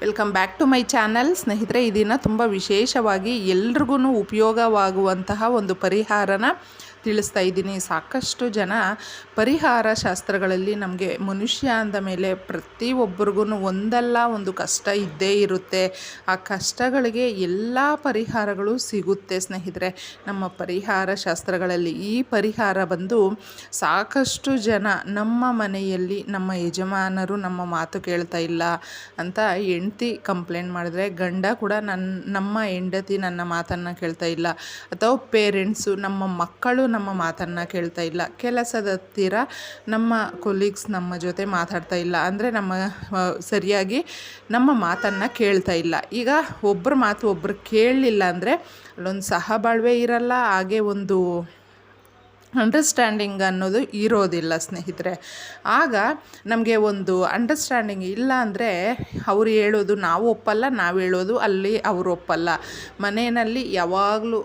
Welcome back to my channel ಸ್ನೇಹಿತರೆ ಇದನ್ನು ದಿನ ತುಂಬ ವಿಶೇಷವಾಗಿ ಎಲ್ರಿಗೂ ಉಪಯೋಗವಾಗುವಂತಹ ಒಂದು ಪರಿಹಾರನ ತಿಳಿಸ್ತಾ ಇದ್ದೀನಿ. ಸಾಕಷ್ಟು ಜನ ಪರಿಹಾರ ಶಾಸ್ತ್ರಗಳಲ್ಲಿ ನಮಗೆ ಮನುಷ್ಯ ಅಂದ ಮೇಲೆ ಪ್ರತಿಯೊಬ್ಬರಿಗೂ ಒಂದಲ್ಲ ಒಂದು ಕಷ್ಟ ಇದ್ದೇ ಇರುತ್ತೆ. ಆ ಕಷ್ಟಗಳಿಗೆ ಎಲ್ಲ ಪರಿಹಾರಗಳು ಸಿಗುತ್ತೆ ಸ್ನೇಹಿತರೆ. ನಮ್ಮ ಪರಿಹಾರ ಶಾಸ್ತ್ರಗಳಲ್ಲಿ ಈ ಪರಿಹಾರ ಬಂದು ಸಾಕಷ್ಟು ಜನ ನಮ್ಮ ಮನೆಯಲ್ಲಿ ನಮ್ಮ ಯಜಮಾನರು ನಮ್ಮ ಮಾತು ಕೇಳ್ತಾ ಇಲ್ಲ ಅಂತ ಹೆಂಡ್ತಿ ಕಂಪ್ಲೇಂಟ್ ಮಾಡಿದ್ರೆ ಗಂಡ ಕೂಡ ನನ್ನ ನಮ್ಮ ಹೆಂಡತಿ ನನ್ನ ಮಾತನ್ನು ಕೇಳ್ತಾ ಇಲ್ಲ. ಅಥವಾ ಪೇರೆಂಟ್ಸು ನಮ್ಮ ಮಕ್ಕಳು ನಮ್ಮ ಮಾತನ್ನು ಕೇಳ್ತಾ ಇಲ್ಲ. ಕೆಲಸದ ಹತ್ತಿರ ನಮ್ಮ ಕೊಲೀಗ್ಸ್ ನಮ್ಮ ಜೊತೆ ಮಾತಾಡ್ತಾ ಇಲ್ಲ. ಅಂದರೆ ನಮ್ಮ ಸರಿಯಾಗಿ ನಮ್ಮ ಮಾತನ್ನು ಕೇಳ್ತಾ ಇಲ್ಲ. ಈಗ ಒಬ್ಬರ ಮಾತು ಒಬ್ಬರು ಕೇಳಲಿಲ್ಲ ಅಂದರೆ ಅಲ್ಲೊಂದು ಸಹಬಾಳ್ವೆ ಇರಲ್ಲ, ಹಾಗೆ ಒಂದು ಅಂಡರ್ಸ್ಟ್ಯಾಂಡಿಂಗ್ ಅನ್ನೋದು ಇರೋದಿಲ್ಲ ಸ್ನೇಹಿತರೆ. ಆಗ ನಮಗೆ ಒಂದು ಅಂಡರ್ಸ್ಟ್ಯಾಂಡಿಂಗ್ ಇಲ್ಲ ಅಂದರೆ ಅವ್ರು ಹೇಳೋದು ನಾವು ಒಪ್ಪಲ್ಲ, ನಾವು ಹೇಳೋದು ಅಲ್ಲಿ ಅವರು ಒಪ್ಪಲ್ಲ. ಮನೆಯಲ್ಲಿ ಯಾವಾಗಲೂ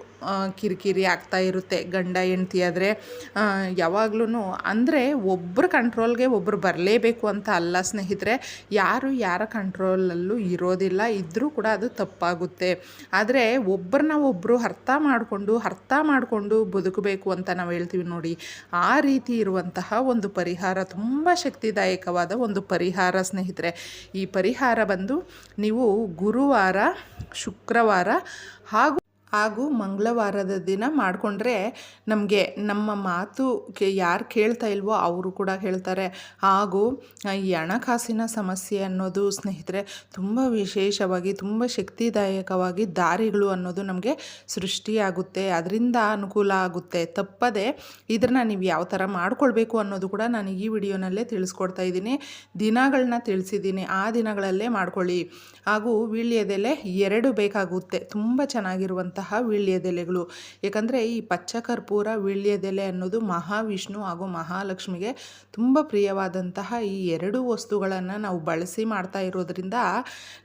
ಕಿರಿಕಿರಿ ಆಗ್ತಾ ಇರುತ್ತೆ, ಗಂಡ ಹೆಂಡ್ತಿ ಆದರೆ. ಯಾವಾಗ್ಲೂ ಅಂದರೆ ಒಬ್ಬರು ಕಂಟ್ರೋಲ್ಗೆ ಒಬ್ಬರು ಬರಲೇಬೇಕು ಅಂತ ಅಲ್ಲ ಸ್ನೇಹಿತರೆ, ಯಾರು ಯಾರ ಕಂಟ್ರೋಲಲ್ಲೂ ಇರೋದಿಲ್ಲ ಇದ್ದರೂ ಕೂಡ ಅದು ತಪ್ಪಾಗುತ್ತೆ. ಆದರೆ ಒಬ್ಬರನ್ನ ಒಬ್ಬರು ಅರ್ಥ ಮಾಡಿಕೊಂಡು ಅರ್ಥ ಮಾಡಿಕೊಂಡು ಬದುಕಬೇಕು ಅಂತ ನಾವು ಹೇಳ್ತೀವಿ ನೋಡಿ. ಆ ರೀತಿ ಇರುವಂತಹ ಒಂದು ಪರಿಹಾರ ತುಂಬ ಶಕ್ತಿದಾಯಕವಾದ ಒಂದು ಪರಿಹಾರ ಸ್ನೇಹಿತರೆ. ಈ ಪರಿಹಾರ ಬಂದು ನೀವು ಗುರುವಾರ, ಶುಕ್ರವಾರ ಹಾಗೂ ಹಾಗೂ ಮಂಗಳವಾರದ ದಿನ ಮಾಡಿಕೊಂಡ್ರೆ ನಮಗೆ ನಮ್ಮ ಮಾತು ಕೆ ಯಾರು ಕೇಳ್ತಾ ಇಲ್ವೋ ಅವರು ಕೂಡ ಹೇಳ್ತಾರೆ. ಹಾಗೂ ಈ ಹಣಕಾಸಿನ ಸಮಸ್ಯೆ ಅನ್ನೋದು ಸ್ನೇಹಿತರೆ ತುಂಬ ವಿಶೇಷವಾಗಿ, ತುಂಬ ಶಕ್ತಿದಾಯಕವಾಗಿ ದಾರಿಗಳು ಅನ್ನೋದು ನಮಗೆ ಸೃಷ್ಟಿಯಾಗುತ್ತೆ. ಅದರಿಂದ ಅನುಕೂಲ ಆಗುತ್ತೆ. ತಪ್ಪದೆ ಇದನ್ನು ನೀವು ಯಾವ ಥರ ಮಾಡ್ಕೊಳ್ಬೇಕು ಅನ್ನೋದು ಕೂಡ ನಾನು ಈ ವಿಡಿಯೋನಲ್ಲೇ ತಿಳಿಸ್ಕೊಡ್ತಾ ಇದ್ದೀನಿ. ದಿನಗಳನ್ನ ತಿಳಿಸಿದ್ದೀನಿ. ಆ ದಿನಗಳಲ್ಲೇ ಮಾಡ್ಕೊಳ್ಳಿ. ಹಾಗೂ ವೀಳ್ಯದೆಲೆ ಎರಡು ಬೇಕಾಗುತ್ತೆ. ತುಂಬ ಚೆನ್ನಾಗಿರುವಂತಹ ವೀಳ್ಯದೆಲೆಗಳು. ಏಕೆಂದರೆ ಈ ಪಚ್ಚ ಕರ್ಪೂರ ವೀಳ್ಯದೆಲೆ ಅನ್ನೋದು ಮಹಾವಿಷ್ಣು ಹಾಗೂ ಮಹಾಲಕ್ಷ್ಮಿಗೆ ತುಂಬ ಪ್ರಿಯವಾದಂತಹ ಈ ಎರಡು ವಸ್ತುಗಳನ್ನು ನಾವು ಬಳಸಿ ಮಾಡ್ತಾ ಇರೋದ್ರಿಂದ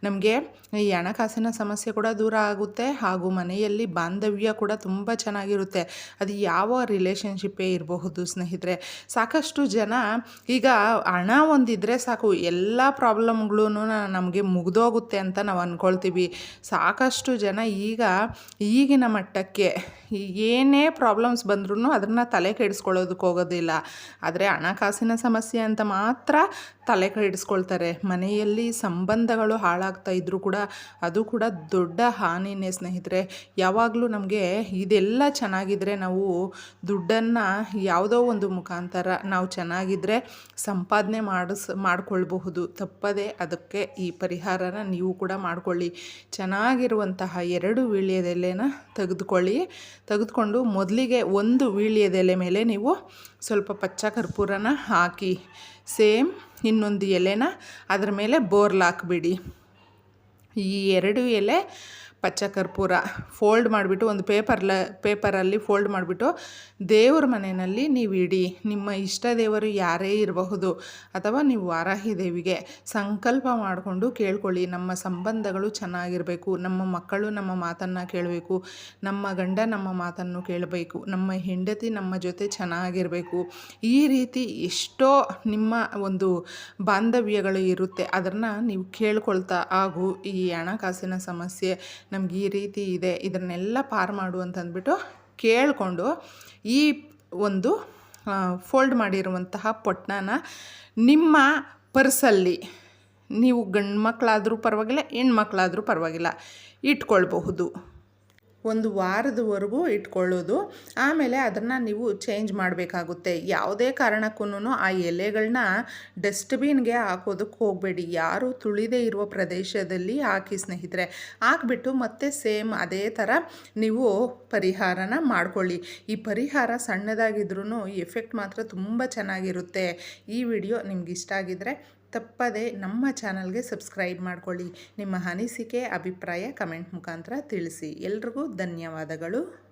ನಮಗೆ ಈ ಹಣಕಾಸಿನ ಸಮಸ್ಯೆ ಕೂಡ ದೂರ ಆಗುತ್ತೆ ಹಾಗೂ ಮನೆಯಲ್ಲಿ ಬಾಂಧವ್ಯ ಕೂಡ ತುಂಬ ಚೆನ್ನಾಗಿರುತ್ತೆ. ಅದು ಯಾವ ರಿಲೇಷನ್ಶಿಪ್ಪೇ ಇರಬಹುದು ಸ್ನೇಹಿತರೆ. ಸಾಕಷ್ಟು ಜನ ಈಗ ಹಣ ಒಂದಿದ್ರೆ ಸಾಕು, ಎಲ್ಲ ಪ್ರಾಬ್ಲಮ್ಗಳೂ ನಮಗೆ ಮುಗಿದೋಗುತ್ತೆ ಅಂತ ನಾವು ಅಂದ್ಕೊಳ್ತೀವಿ ಸಾಕಷ್ಟು ಜನ ಈಗ ಈಗಿನ ಮಟ್ಟಕ್ಕೆ ಏನೇ ಪ್ರಾಬ್ಲಮ್ಸ್ ಬಂದ್ರೂ ಅದನ್ನು ತಲೆ ಕೆಡಿಸ್ಕೊಳ್ಳೋದಕ್ಕೆ ಹೋಗೋದಿಲ್ಲ. ಆದರೆ ಹಣಕಾಸಿನ ಸಮಸ್ಯೆ ಅಂತ ಮಾತ್ರ ತಲೆ ಕೆಡಿಸ್ಕೊಳ್ತಾರೆ. ಮನೆಯಲ್ಲಿ ಸಂಬಂಧಗಳು ಹಾಳಾಗ್ತಾ ಇದ್ದರೂ ಕೂಡ ಅದು ಕೂಡ ದೊಡ್ಡ ಹಾನಿನೇ ಸ್ನೇಹಿತರೆ. ಯಾವಾಗಲೂ ನಮಗೆ ಇದೆಲ್ಲ ಚೆನ್ನಾಗಿದ್ದರೆ ನಾವು ದುಡ್ಡನ್ನು ಯಾವುದೋ ಒಂದು ಮುಖಾಂತರ ನಾವು ಚೆನ್ನಾಗಿದ್ದರೆ ಸಂಪಾದನೆ ಮಾಡಿಸ್, ಮಾಡಿಕೊಳ್ಬಹುದು. ತಪ್ಪದೇ ಅದಕ್ಕೆ ಈ ಪರಿಹಾರನ ನೀವು ಕೂಡ ಮಾಡಿಕೊಳ್ಳಿ. ಚೆನ್ನಾಗಿರುವಂತಹ ಎರಡು ವೀಳ್ಯದೆಲೆನ ತೆಗೆದುಕೊಳ್ಳಿ. ತೆಗೆದುಕೊಂಡು ಮೊದಲಿಗೆ ಒಂದು ವೀಳ್ಯದೆಲೆ ಮೇಲೆ ನೀವು ಸ್ವಲ್ಪ ಪಚ್ಚ ಕರ್ಪೂರನ ಹಾಕಿ, ಸೇಮ್ ಇನ್ನೊಂದು ಎಲೆನ ಅದ್ರ ಮೇಲೆ ಬೋರ್ಲ್ ಹಾಕಿಬಿಡಿ. ಈ ಎರಡು ಎಲೆ ಪಚ್ಚ ಕರ್ಪೂರ ಫೋಲ್ಡ್ ಮಾಡಿಬಿಟ್ಟು ಒಂದು ಪೇಪರ್ಲ, ಪೇಪರಲ್ಲಿ ಫೋಲ್ಡ್ ಮಾಡಿಬಿಟ್ಟು ದೇವ್ರ ಮನೆಯಲ್ಲಿ ನೀವು ಇಡಿ. ನಿಮ್ಮ ಇಷ್ಟ ದೇವರು ಯಾರೇ ಇರಬಹುದು ಅಥವಾ ನೀವು ವಾರಾಹಿ ದೇವಿಗೆ ಸಂಕಲ್ಪ ಮಾಡಿಕೊಂಡು ಕೇಳ್ಕೊಳ್ಳಿ. ನಮ್ಮ ಸಂಬಂಧಗಳು ಚೆನ್ನಾಗಿರಬೇಕು. ನಮ್ಮ ಮಕ್ಕಳು ನಮ್ಮ ಮಾತನ್ನು ಕೇಳಬೇಕು. ನಮ್ಮ ಗಂಡ ನಮ್ಮ ಮಾತನ್ನು ಕೇಳಬೇಕು. ನಮ್ಮ ಹೆಂಡತಿ ನಮ್ಮ ಜೊತೆ ಚೆನ್ನಾಗಿರಬೇಕು. ಈ ರೀತಿ ಎಷ್ಟೋ ನಿಮ್ಮ ಒಂದು ಬಾಂಧವ್ಯಗಳು ಇರುತ್ತೆ. ಅದನ್ನು ನೀವು ಕೇಳ್ಕೊಳ್ತಾ ಹಾಗೂ ಈ ಹಣಕಾಸಿನ ಸಮಸ್ಯೆ ನಮ್ಗೆ ಈ ರೀತಿ ಇದೆ, ಇದನ್ನೆಲ್ಲ ಪಾರ್ ಮಾಡು ಅಂತಂದ್ಬಿಟ್ಟು ಕೇಳಿಕೊಂಡು ಈ ಒಂದು ಫೋಲ್ಡ್ ಮಾಡಿರುವಂತಹ ಪೊಟ್ಟಣನ ನಿಮ್ಮ ಪರ್ಸಲ್ಲಿ, ನೀವು ಗಂಡು ಮಕ್ಕಳಾದರೂ ಪರವಾಗಿಲ್ಲ, ಹೆಣ್ಮಕ್ಳಾದರೂ ಪರವಾಗಿಲ್ಲ, ಇಟ್ಕೊಳ್ಬಹುದು. ಒಂದು ವಾರದವರೆಗೂ ಇಟ್ಕೊಳ್ಳೋದು. ಆಮೇಲೆ ಅದನ್ನು ನೀವು ಚೇಂಜ್ ಮಾಡಬೇಕಾಗುತ್ತೆ. ಯಾವುದೇ ಕಾರಣಕ್ಕೂ ಆ ಎಲೆಗಳನ್ನ ಡಸ್ಟ್ಬಿನ್ಗೆ ಹಾಕೋದಕ್ಕೆ ಹೋಗಬೇಡಿ. ಯಾರು ತುಳಿದೇ ಇರುವ ಪ್ರದೇಶದಲ್ಲಿ ಹಾಕಿ ಸ್ನೇಹಿತರೆ. ಹಾಕ್ಬಿಟ್ಟು ಮತ್ತೆ ಸೇಮ್ ಅದೇ ಥರ ನೀವು ಪರಿಹಾರನ ಮಾಡ್ಕೊಳ್ಳಿ. ಈ ಪರಿಹಾರ ಸಣ್ಣದಾಗಿದ್ರೂ ಎಫೆಕ್ಟ್ ಮಾತ್ರ ತುಂಬ ಚೆನ್ನಾಗಿರುತ್ತೆ. ಈ ವಿಡಿಯೋ ನಿಮ್ಗೆ ಇಷ್ಟ ತಪ್ಪದೆ ನಮ್ಮ ಚಾನಲ್ಗೆ ಸಬ್ಸ್ಕ್ರೈಬ್ ಮಾಡಿಕೊಳ್ಳಿ. ನಿಮ್ಮ ಅನಿಸಿಕೆ ಅಭಿಪ್ರಾಯ ಕಮೆಂಟ್ ಮುಖಾಂತರ ತಿಳಿಸಿ. ಎಲ್ರಿಗೂ ಧನ್ಯವಾದಗಳು.